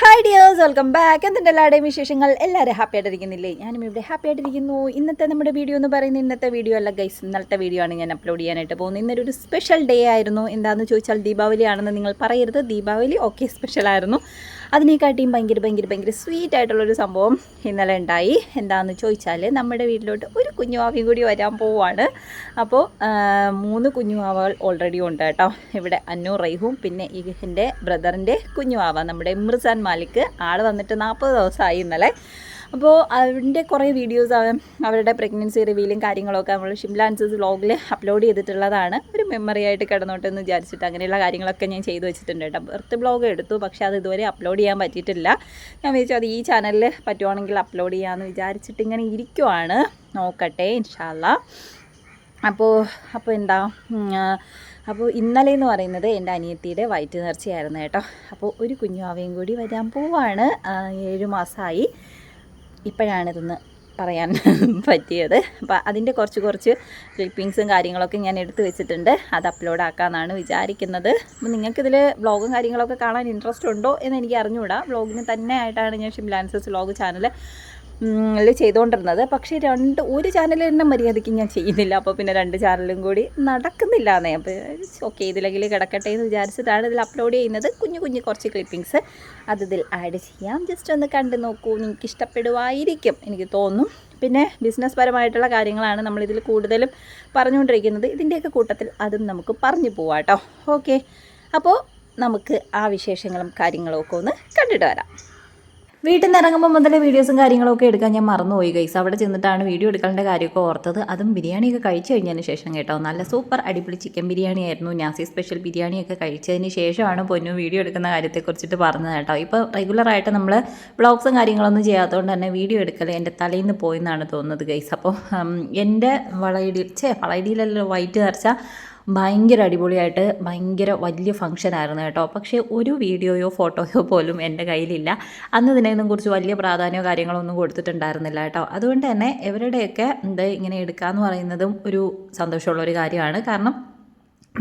Hi dears welcome back എന്തിന്റെ എല്ലാവരുടെയും വിശേഷങ്ങൾ? എല്ലാവരും ഹാപ്പി ആയിട്ടിരിക്കുന്നില്ലേ? ഞാനും ഇവിടെ ഹാപ്പി ആയിട്ടിരിക്കുന്നു. ഇന്നത്തെ നമ്മുടെ വീഡിയോ എന്ന് പറയുന്നത് ഇന്നത്തെ വീഡിയോ അല്ല ഗൈസ് ഇന്നലത്തെ വീഡിയോ ആണ് ഞാൻ അപ്ലോഡ് ചെയ്യാനായിട്ട് പോകുന്നത്. ഇന്നൊരു സ്പെഷ്യൽ ഡേ ആയിരുന്നു. എന്താണെന്ന് ചോദിച്ചാൽ ദീപാവലി ആണെന്ന് നിങ്ങൾ പറയരുത്. ദീപാവലി ഓക്കെ സ്പെഷ്യൽ ആയിരുന്നു. അതിനെക്കാട്ടിയും ഭയങ്കര ഭയങ്കര ഭയങ്കര സ്വീറ്റ് ആയിട്ടുള്ളൊരു സംഭവം ഇന്നലെ ഉണ്ടായി. എന്താണെന്ന് ചോദിച്ചാൽ നമ്മുടെ വീട്ടിലോട്ട് ഒരു കുഞ്ഞുവാവയും കൂടി വരാൻ പോവാണ്. അപ്പോൾ മൂന്ന് കുഞ്ഞുവാവകൾ ഓൾറെഡി ഉണ്ട് കേട്ടോ. ഇവിടെ അന്നു റൈഹും പിന്നെ എന്റെ ബ്രദറിന്റെ കുഞ്ഞുവാവ നമ്മുടെ ഇമ്രസാൻ മാലിക് ആൾ വന്നിട്ട് നാൽപ്പത് ദിവസമായി ഇന്നലെ. അപ്പോൾ അതിന്റെ കുറേ വീഡിയോസ് അവരുടെ പ്രഗ്നൻസി റിവീലും കാര്യങ്ങളൊക്കെ നമ്മൾ ഷിംലാൻസസ് വ്ളോഗിൽ അപ്ലോഡ് ചെയ്തിട്ടുള്ളതാണ്. ഒരു മെമ്മറി ആയിട്ട് കിടന്നോട്ടെ എന്ന് വിചാരിച്ചിട്ട് അങ്ങനെയുള്ള കാര്യങ്ങളൊക്കെ ഞാൻ ചെയ്തു വെച്ചിട്ടുണ്ട് കേട്ടോ. ബർത്ത് ബ്ലോഗ് എടുത്തു പക്ഷേ അത് ഇതുവരെ അപ്ലോഡ് ചെയ്യാൻ പറ്റിയിട്ടില്ല. ഞാൻ വിചാരിച്ചു അത് ഈ ചാനലിൽ പറ്റുവാണെങ്കിൽ അപ്ലോഡ് ചെയ്യാമെന്ന് വിചാരിച്ചിട്ട് ഇങ്ങനെ ഇരിക്കുവാണ്. നോക്കട്ടെ ഇൻഷാല്ല അപ്പോൾ അപ്പോൾ എന്താ അപ്പോൾ ഇന്നലെ എന്ന് പറയുന്നത് എന്റെ അനിയത്തിയുടെ വയറ്റ് നേർച്ചയായിരുന്നു കേട്ടോ. അപ്പോൾ ഒരു കുഞ്ഞാവയും കൂടി വരാൻ പോവാണ്. ഏഴ് മാസമായി ഇപ്പോഴാണ് ഇതൊന്ന് പറയാൻ പറ്റിയത്. അപ്പോൾ അതിന്റെ കുറച്ച് കുറച്ച് ക്ലിപ്പിങ്സും കാര്യങ്ങളൊക്കെ ഞാൻ എടുത്തു വെച്ചിട്ടുണ്ട്. അത് അപ്ലോഡ് ആക്കാമെന്നാണ് വിചാരിക്കുന്നത്. അപ്പോൾ നിങ്ങൾക്കിതിൽ വ്ളോഗും കാര്യങ്ങളൊക്കെ കാണാൻ ഇൻട്രസ്റ്റ് ഉണ്ടോ എന്ന് എനിക്ക് അറിഞ്ഞുകൂടാ വ്ളോഗിന് തന്നെ ആയിട്ടാണ് ഞാൻ ഷിംലാൻസസ് വ്ളോഗ് ചാനൽ ചെയ്തുകൊണ്ടിരുന്നത് പക്ഷേ രണ്ട് ഒരു ചാനൽ തന്നെ മര്യാദയ്ക്ക് ഞാൻ ചെയ്യുന്നില്ല. അപ്പോൾ പിന്നെ രണ്ട് ചാനലും കൂടി നടക്കുന്നില്ല എന്നേ. അപ്പോൾ ഓക്കെ ഇതിലെങ്കിൽ കിടക്കട്ടെ എന്ന് വിചാരിച്ചിട്ടാണ് ഇതിൽ അപ്ലോഡ് ചെയ്യുന്നത്. കുഞ്ഞു കുഞ്ഞു കുറച്ച് ക്ലിപ്പിങ്സ് അത് ഇതിൽ ആഡ് ചെയ്യാം. ജസ്റ്റ് ഒന്ന് കണ്ടു നോക്കൂ. നിങ്ങൾക്ക് ഇഷ്ടപ്പെടുമായിരിക്കും എനിക്ക് തോന്നും. പിന്നെ ബിസിനസ് പരമായിട്ടുള്ള കാര്യങ്ങളാണ് നമ്മളിതിൽ കൂടുതലും പറഞ്ഞുകൊണ്ടിരിക്കുന്നത്. ഇതിന്റെയൊക്കെ കൂട്ടത്തിൽ അതും നമുക്ക് പറഞ്ഞു പോവാം കേട്ടോ ഓക്കെ അപ്പോൾ നമുക്ക് ആ വിശേഷങ്ങളും കാര്യങ്ങളും ഒക്കെ ഒന്ന് കണ്ടിട്ട് വരാം. വീട്ടിൽ നിന്ന് ഇറങ്ങുമ്പോൾ മുതലേ വീഡിയോസും കാര്യങ്ങളൊക്കെ എടുക്കാൻ ഞാൻ മറന്നുപോയി ഗൈസ് അവിടെ ചെന്നിട്ടാണ് വീഡിയോ എടുക്കേണ്ട കാര്യമൊക്കെ ഓർത്തത്. അതും ബിരിയാണിയൊക്കെ കഴിച്ചു കഴിഞ്ഞതിന് ശേഷം കേട്ടോ. നല്ല സൂപ്പർ അടിപൊളി ചിക്കൻ ബിരിയാണി ആയിരുന്നു. നാസി സ്പെഷ്യൽ ബിരിയാണിയൊക്കെ കഴിച്ചതിന് ശേഷമാണ് പൊന്നു വീഡിയോ എടുക്കുന്ന കാര്യത്തെക്കുറിച്ചിട്ട് പറഞ്ഞത് കേട്ടോ. ഇപ്പോൾ റെഗുലറായിട്ട് നമ്മൾ ബ്ലോഗ്സും കാര്യങ്ങളൊന്നും ചെയ്യാത്തതുകൊണ്ട് തന്നെ വീഡിയോ എടുക്കൽ എന്റെ തലയിൽ നിന്ന് പോയെന്നാണ് തോന്നുന്നത് ഗൈസ് അപ്പോൾ എന്റെ വളയിടി ചേ വളയിടിയിലല്ലോ വൈറ്റ് നേർച്ച ഭയങ്കര അടിപൊളിയായിട്ട് ഭയങ്കര വലിയ ഫംഗ്ഷൻ ആയിരുന്നു കേട്ടോ. പക്ഷേ ഒരു വീഡിയോയോ ഫോട്ടോയോ പോലും എന്റെ കയ്യിലില്ല. അന്ന് ഇതിനെയൊന്നും കുറിച്ച് വലിയ പ്രാധാന്യമോ കാര്യങ്ങളോ ഒന്നും കൊടുത്തിട്ടുണ്ടായിരുന്നില്ല കേട്ടോ. അതുകൊണ്ട് തന്നെ ഇവരുടെയൊക്കെ ഇത് ഇങ്ങനെ എടുക്കാമെന്ന് പറയുന്നതും ഒരു സന്തോഷമുള്ള ഒരു കാര്യമാണ്. കാരണം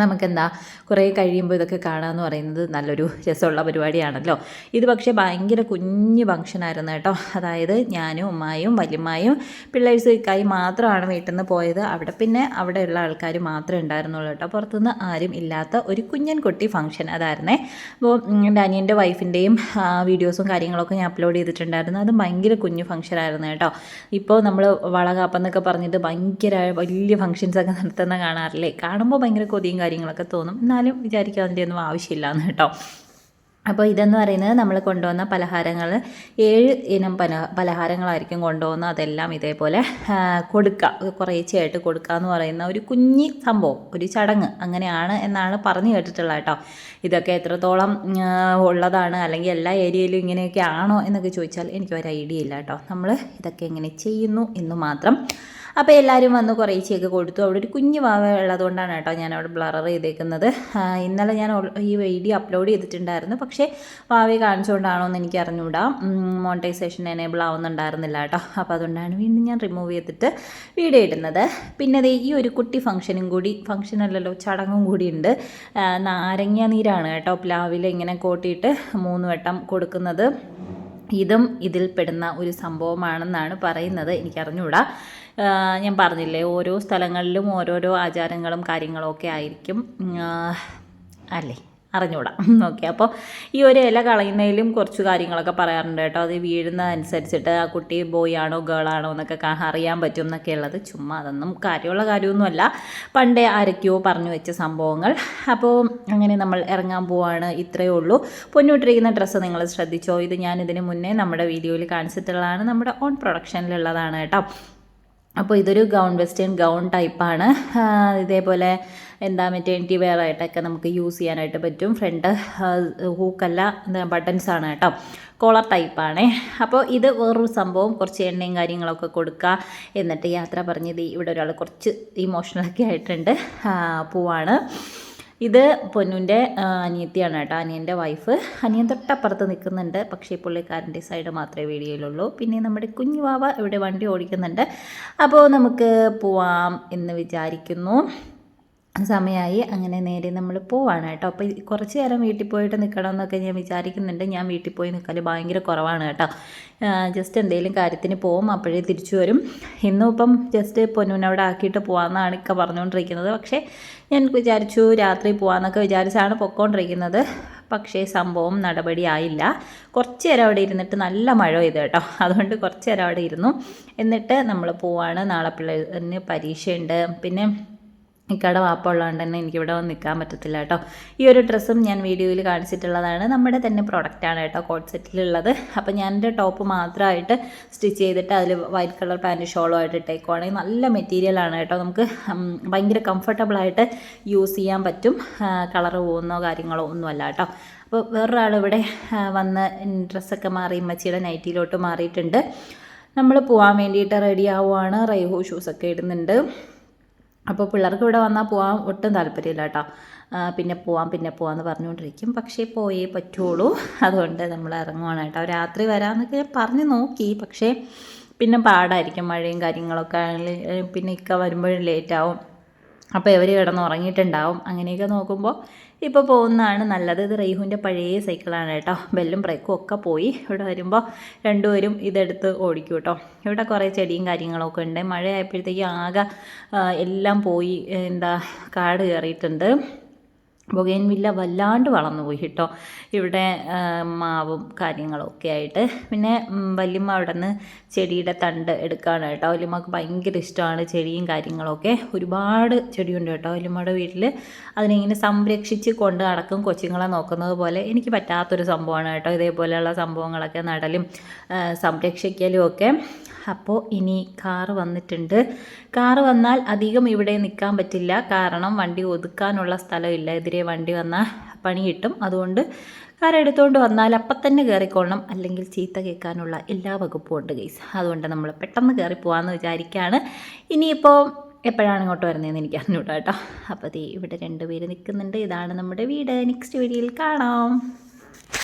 നമുക്കെന്താ കുറേ കഴിയുമ്പോൾ ഇതൊക്കെ കാണുക എന്ന് പറയുന്നത് നല്ലൊരു രസമുള്ള പരിപാടിയാണല്ലോ. ഇത് പക്ഷേ ഭയങ്കര കുഞ്ഞ് ഫംഗ്ഷനായിരുന്നു കേട്ടോ. അതായത് ഞാനും ഉമ്മായും വല്യമ്മയും പിള്ളേഴ്സൊക്കായി മാത്രമാണ് വീട്ടിൽ നിന്ന് പോയത്. അവിടെ പിന്നെ അവിടെയുള്ള ആൾക്കാർ മാത്രമേ ഉണ്ടായിരുന്നുള്ളൂ കേട്ടോ. പുറത്തുനിന്ന് ആരും ഇല്ലാത്ത ഒരു കുഞ്ഞൻ കുട്ടി ഫംഗ്ഷൻ അതായിരുന്നേ. അപ്പോൾ എന്റെ അനിയന്റെ വൈഫിന്റെയും വീഡിയോസും കാര്യങ്ങളൊക്കെ ഞാൻ അപ്ലോഡ് ചെയ്തിട്ടുണ്ടായിരുന്നു. അത് ഭയങ്കര കുഞ്ഞു ആയിരുന്നു കേട്ടോ. ഇപ്പോൾ നമ്മൾ വളകാപ്പെന്നൊക്കെ പറഞ്ഞിട്ട് ഭയങ്കര വലിയ ഫംഗ്ഷൻസ് ഒക്കെ നടത്തുന്ന കാണാറില്ലേ? കാണുമ്പോൾ ഭയങ്കര കൊതിയും കാര്യങ്ങളൊക്കെ തോന്നും. എന്നാലും വിചാരിക്കുക അതിന്റെ ഒന്നും കേട്ടോ. അപ്പോൾ ഇതെന്ന് പറയുന്നത് നമ്മൾ കൊണ്ടുവന്ന പലഹാരങ്ങൾ ഏഴ് ഇനം പല പലഹാരങ്ങളായിരിക്കും കൊണ്ടുവന്ന് അതെല്ലാം ഇതേപോലെ കൊടുക്കുക കുറേച്ചയായിട്ട് കൊടുക്കുക എന്ന് പറയുന്ന ഒരു കുഞ്ഞി സംഭവം ഒരു ചടങ്ങ് അങ്ങനെയാണ് എന്നാണ് പറഞ്ഞു കേട്ടിട്ടുള്ളത് കേട്ടോ. ഇതൊക്കെ എത്രത്തോളം ഉള്ളതാണ് അല്ലെങ്കിൽ എല്ലാ ഏരിയയിലും ഇങ്ങനെയൊക്കെ ആണോ എന്നൊക്കെ ചോദിച്ചാൽ എനിക്ക് ഒരു ഐഡിയ ഇല്ല കേട്ടോ. നമ്മൾ ഇതൊക്കെ എങ്ങനെ ചെയ്യുന്നു എന്ന് മാത്രം അപ്പോൾ എല്ലാവരും വന്ന് കുറേശ്ശെയൊക്കെ കൊടുത്തു. അവിടെ ഒരു കുഞ്ഞു വാവ ഉള്ളതുകൊണ്ടാണ് കേട്ടോ ഞാൻ അവിടെ ബ്ലറർ ചെയ്തേക്കുന്നത് ഇന്നലെ ഞാൻ ഈ വീഡിയോ അപ്ലോഡ് ചെയ്തിട്ടുണ്ടായിരുന്നു. പക്ഷേ വാവയെ കാണിച്ചുകൊണ്ടാണോ എന്ന് എനിക്ക് അറിഞ്ഞുകൂടാ മോണിറ്റൈസേഷൻ എനേബിൾ ആവുന്നുണ്ടായിരുന്നില്ല കേട്ടോ. അപ്പോൾ അതുകൊണ്ടാണ് വീണ്ടും ഞാൻ റിമൂവ് ചെയ്തിട്ട് വീഡിയോ ഇടുന്നത്. പിന്നെ ദേ ഈ ഒരു കുട്ടി ഫംഗ്ഷനും കൂടി ഫംഗ്ഷൻ അല്ലല്ലോ ചടങ്ങും കൂടി ഉണ്ട്. നാരങ്ങ നീരാണ് കേട്ടോ പ്ലാവിൽ ഇങ്ങനെ കോട്ടിയിട്ട് മൂന്ന് വട്ടം കൊടുക്കുന്നത്. ഇതും ഇതിൽപ്പെടുന്ന ഒരു സംഭവമാണെന്നാണ് പറയുന്നത്. എനിക്കറിഞ്ഞൂടാ. ആ, ഞാൻ പറഞ്ഞില്ലേ ഓരോ സ്ഥലങ്ങളിലും ഓരോരോ ആചാരങ്ങളും കാര്യങ്ങളും ഒക്കെ ആയിരിക്കും. അല്ലേ? അറിഞ്ഞുകൂടാം ഓക്കെ അപ്പോൾ ഈ ഒരു ഇല കളയുന്നതിലും കുറച്ച് കാര്യങ്ങളൊക്കെ പറയാറുണ്ട് കേട്ടോ. അത് വീഴുന്ന അനുസരിച്ചിട്ട് ആ കുട്ടി ബോയ് ആണോ ഗേൾ ആണോ എന്നൊക്കെ അറിയാൻ പറ്റും എന്നൊക്കെ ഉള്ളത് ചുമ്മാ അതൊന്നും കാര്യമുള്ള കാര്യമൊന്നുമല്ല. പണ്ടേ ആരൊക്കെയോ പറഞ്ഞു വെച്ച സംഭവങ്ങൾ. അപ്പോൾ അങ്ങനെ നമ്മൾ ഇറങ്ങാൻ പോവാണ് ഇത്രയേ ഉള്ളൂ. പൊന്നിട്ടിരിക്കുന്ന ഡ്രസ്സ് നിങ്ങൾ ശ്രദ്ധിച്ചോ? ഇത് ഞാൻ ഇതിന് മുന്നേ നമ്മുടെ വീഡിയോയിൽ കാണിച്ചിട്ടുള്ളതാണ്. നമ്മുടെ ഓൺ പ്രൊഡക്ഷനിലുള്ളതാണ് കേട്ടോ. അപ്പോൾ ഇതൊരു ഗൗൺ വെസ്റ്റേൺ ഗൗൺ ടൈപ്പാണ് ഇതേപോലെ എന്താ മെറ്റേണിറ്റി വെയർ ആയിട്ടൊക്കെ നമുക്ക് യൂസ് ചെയ്യാനായിട്ട് പറ്റും. ഫ്രണ്ട് ഹൂക്കല്ല ബട്ടൺസ് ആണ് കേട്ടോ. കോളർ ടൈപ്പാണേ അപ്പോൾ ഇത് വേറൊരു സംഭവം കുറച്ച് എണ്ണയും കാര്യങ്ങളൊക്കെ കൊടുക്കുക എന്നിട്ട് യാത്ര പറഞ്ഞത് ഇവിടെ ഒരാൾ കുറച്ച് ഇമോഷണലൊക്കെ ആയിട്ടുണ്ട്. പോവാണ്. ഇത് പൊന്നുന്റെ അനിയത്തിയാണ് കേട്ടോ. അനിയന്റെ വൈഫ് അനിയൻ തൊട്ടപ്പുറത്ത് നിൽക്കുന്നുണ്ട്. പക്ഷേ പുള്ളിക്കാരന്റെ സൈഡ് മാത്രമേ വീഡിയോയിലുള്ളൂ പിന്നെ നമ്മുടെ കുഞ്ഞു വാവ ഇവിടെ വണ്ടി ഓടിക്കുന്നുണ്ട്. അപ്പോൾ നമുക്ക് പോവാം എന്ന് വിചാരിക്കുന്നു. സമയമായി അങ്ങനെ നേരെ നമ്മൾ പോവാണ് കേട്ടോ. അപ്പോൾ കുറച്ച് നേരം വീട്ടിൽ പോയിട്ട് നിൽക്കണം എന്നൊക്കെ ഞാൻ വിചാരിക്കുന്നുണ്ട്. ഞാൻ വീട്ടിൽ പോയി നിൽക്കൽ ഭയങ്കര കുറവാണ് കേട്ടോ. ജസ്റ്റ് എന്തെങ്കിലും കാര്യത്തിന് പോവും അപ്പോഴേ തിരിച്ചു വരും. ഇന്നും ഇപ്പം ജസ്റ്റ് പൊന്നുനവിടെ ആക്കിയിട്ട് പോകാമെന്നാണ് ഇക്ക പറഞ്ഞുകൊണ്ടിരിക്കുന്നത് പക്ഷേ ഞാൻ വിചാരിച്ചു രാത്രി പോകാമെന്നൊക്കെ വിചാരിച്ചാണ് പൊയ്ക്കൊണ്ടിരിക്കുന്നത് പക്ഷേ സംഭവം നടപടിയായില്ല. കുറച്ച് നേരം അവിടെ ഇരുന്നിട്ട് നല്ല മഴ പെയ്തു കേട്ടോ. അതുകൊണ്ട് കുറച്ച് നേരം അവിടെ ഇരുന്നു. എന്നിട്ട് നമ്മൾ പോവാണ്. നാളെ പിള്ളേരിന് പരീക്ഷയുണ്ട്. പിന്നെ ഇക്കടെ വാപ്പ ഉള്ളതുകൊണ്ട് തന്നെ എനിക്കിവിടെ വന്ന് നിൽക്കാൻ പറ്റത്തില്ല കേട്ടോ. ഈ ഒരു ഡ്രസ്സും ഞാൻ വീഡിയോയിൽ കാണിച്ചിട്ടുള്ളതാണ്. നമ്മുടെ തന്നെ പ്രൊഡക്റ്റാണ് കേട്ടോ കോട്ട് സെറ്റിലുള്ളത് അപ്പോൾ ഞാൻ എന്റെ ടോപ്പ് മാത്രമായിട്ട് സ്റ്റിച്ച് ചെയ്തിട്ട് അതിൽ വൈറ്റ് കളർ പാന്റ് ഷോളും ആയിട്ട് ഇട്ടേക്കുവാണെങ്കിൽ നല്ല മെറ്റീരിയലാണ് കേട്ടോ. നമുക്ക് ഭയങ്കര കംഫർട്ടബിളായിട്ട് യൂസ് ചെയ്യാൻ പറ്റും. കളർ പോകുന്നോ കാര്യങ്ങളോ ഒന്നുമല്ല കേട്ടോ. അപ്പോൾ വേറൊരാളിവിടെ വന്ന് ഡ്രസ്സൊക്കെ മാറി മച്ചിയുടെ നൈറ്റിയിലോട്ട് മാറിയിട്ടുണ്ട്. നമ്മൾ പോകാൻ വേണ്ടിയിട്ട് റെഡി ആവുകയാണ് റൈഹോ ഷൂസൊക്കെ ഇടുന്നുണ്ട്. അപ്പോൾ പിള്ളേർക്ക് ഇവിടെ വന്നാൽ പോകാൻ ഒട്ടും താല്പര്യമില്ല കേട്ടോ. പിന്നെ പോവാം പിന്നെ പോവാന്ന് പറഞ്ഞുകൊണ്ടിരിക്കും. പക്ഷേ പോയേ പറ്റുള്ളൂ. അതുകൊണ്ട് നമ്മൾ ഇറങ്ങുവാണ് കേട്ടോ. രാത്രി വരാമെന്നൊക്കെ പറഞ്ഞു നോക്കി. പക്ഷേ പിന്നെ പാടായിരിക്കും മഴയും കാര്യങ്ങളൊക്കെ ആണെങ്കിൽ പിന്നെ ഇക്ക വരുമ്പോഴും ലേറ്റാവും അപ്പോൾ ഇവർ കിടന്ന് ഉറങ്ങിയിട്ടുണ്ടാവും അങ്ങനെയൊക്കെ നോക്കുമ്പോൾ ഇപ്പോൾ പോകുന്നതാണ് നല്ലത്. ഇത് റെയ്ഹുവിന്റെ പഴയ സൈക്കിളാണ് കേട്ടോ. ബെല്ലും ബ്രേക്കും ഒക്കെ പോയി. ഇവിടെ വരുമ്പോൾ രണ്ടുപേരും ഇതെടുത്ത് ഓടിക്കും കേട്ടോ. ഇവിടെ കുറേ ചെടിയും കാര്യങ്ങളൊക്കെ ഉണ്ട്. മഴയായപ്പോഴത്തേക്കും ആകെ എല്ലാം പോയി എന്താ കാട് കയറിയിട്ടുണ്ട് ബൊഗൈൻവില്ല വല്ലാണ്ട് വളർന്നു പോയി കേട്ടോ. ഇവിടെ മാവും കാര്യങ്ങളും ഒക്കെ ആയിട്ട്. പിന്നെ വല്യമ്മ അവിടെ നിന്ന് ചെടിയുടെ തണ്ട് എടുക്കുകയാണ് കേട്ടോ. വല്യമ്മക്ക് ഭയങ്കര ഇഷ്ടമാണ് ചെടിയും കാര്യങ്ങളൊക്കെ ഒരുപാട് ചെടിയുണ്ട് കേട്ടോ വല്യമ്മയുടെ വീട്ടിൽ അതിനിങ്ങനെ സംരക്ഷിച്ച് കൊണ്ട് നടക്കും കൊച്ചുങ്ങളെ നോക്കുന്നത് പോലെ. എനിക്ക് പറ്റാത്തൊരു സംഭവമാണ് കേട്ടോ ഇതേപോലെയുള്ള സംഭവങ്ങളൊക്കെ നടലും സംരക്ഷിക്കലും ഒക്കെ. അപ്പോൾ ഇനി കാറ് വന്നിട്ടുണ്ട്. കാറ് വന്നാൽ അധികം ഇവിടെ നിൽക്കാൻ പറ്റില്ല. കാരണം വണ്ടി ഒതുക്കാനുള്ള സ്ഥലമില്ല എതിരെ വണ്ടി വന്നാൽ പണി കിട്ടും. അതുകൊണ്ട് കാർ എടുത്തുകൊണ്ട് വന്നാൽ അപ്പം തന്നെ കയറിക്കൊള്ളണം. അല്ലെങ്കിൽ ചീത്ത കേൾക്കാനുള്ള എല്ലാ വകുപ്പും ഉണ്ട് ഗൈസ് അതുകൊണ്ട് നമ്മൾ പെട്ടെന്ന് കയറി പോകാമെന്ന് വിചാരിക്കുകയാണ് ഇനിയിപ്പോൾ എപ്പോഴാണ് ഇങ്ങോട്ട് വരുന്നതെന്ന് എനിക്ക് അറിഞ്ഞൂടാ കേട്ടോ. അപ്പോൾ ദേ ഇവിടെ രണ്ടുപേര് നിൽക്കുന്നുണ്ട്. ഇതാണ് നമ്മുടെ വീട്. നെക്സ്റ്റ് വീഡിയോയിൽ കാണാം.